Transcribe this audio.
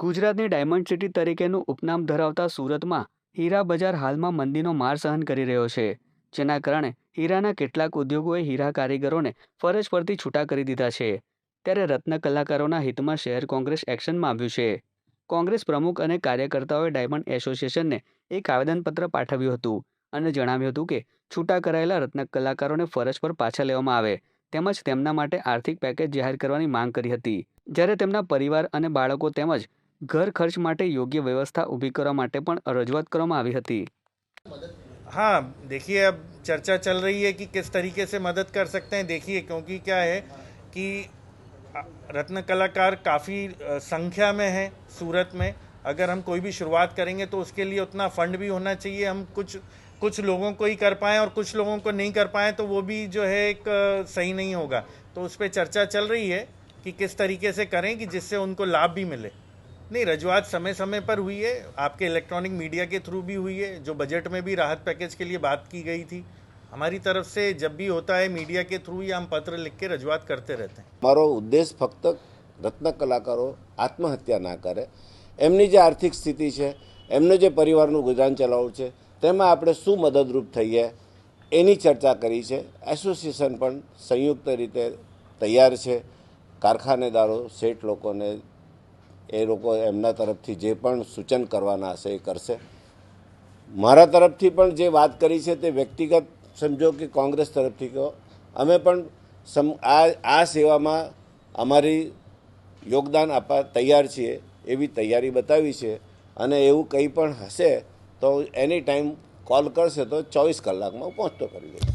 ગુજરાતની diamond city તરીકેનું ઉપનામ ધરાવતા સુરતમાં હીરા બજાર હાલમાં મંદીનો માર સહન કરી રહ્યો છે. જેના કારણે હીરાના કેટલાક ઉદ્યોગોએ હીરા કારીગરોને ફરજ પરથી છૂટા કરી દીધા છે. ત્યારે રત્ન કલાકારોના હિતમાં શહેર કોંગ્રેસ એક્શનમાં આવ્યું છે. કોંગ્રેસ પ્રમુખ અને કાર્યકર્તાઓએ ડાયમંડ એસોસિએશનને એક આવેદનપત્ર પાઠવ્યું હતું અને જણાવ્યું હતું કે છૂટા કરાયેલા રત્ન કલાકારોને ફરજ પર પાછા લેવામાં આવે, તેમજ તેમના માટે આર્થિક પેકેજ જાહેર કરવાની માંગ કરી હતી. જ્યારે તેમના પરિવાર અને બાળકો તેમજ ઘર ખર્ચ માટે યોગ્ય વ્યવસ્થા ઊભી કરવા માટે પણ રજૂઆત કરવામાં આવી હતી हाँ देखिए अब चर्चा चल रही है कि किस तरीके से मदद कर सकते हैं देखिए क्योंकि क्या है कि अ, रत्न कलाकार काफ़ी अ, संख्या में है सूरत में अगर हम कोई भी शुरुआत करेंगे तो उसके लिए उतना फंड भी होना चाहिए हम कुछ कुछ लोगों को ही कर पाएँ और कुछ लोगों को नहीं कर पाएँ तो वो भी जो है एक अ, सही नहीं होगा तो उस पर चर्चा चल रही है कि किस तरीके से करें कि जिससे उनको लाभ भी मिले नहीं रजूआत समय समय पर हुई है आपके इलेक्ट्रॉनिक मीडिया के थ्रू भी हुई है जो बजट में भी राहत पैकेज के लिए बात की गई थी हमारी तरफ से जब भी होता है मीडिया के थ्रू ही हम पत्र लिख के रजूआत करते रहते हैं મારો ઉદ્દેશ ફક્ત રત્ન કલાકારો આત્મહત્યા ના કરે એમની જે આર્થિક સ્થિતિ છે એમને જે પરિવારનું ગુજરાન ચલાવવું છે તેમાં આપણે શું મદદરૂપ થઈએ એની ચર્ચા કરી છે એસોસિએશન પણ સંયુક્ત રીતે તૈયાર છે કારખાનેદારો શેઠ લોકોને એ લોકો એમના તરફથી જે પણ સૂચન કરવાના હશે એ કરશે. મારા તરફથી પણ જે વાત કરી છે તે વ્યક્તિગત સમજો કે કોંગ્રેસ તરફથી કહો. અમે પણ સમ, આ આ સેવામાં અમારી યોગદાન આપવા તૈયાર છીએ, એવી તૈયારી બતાવી છે અને એવું કંઈ પણ હશે તો એની ટાઈમ કોલ કરશે તો ચોવીસ કલાકમાં પહોંચતો કરી દઈશ.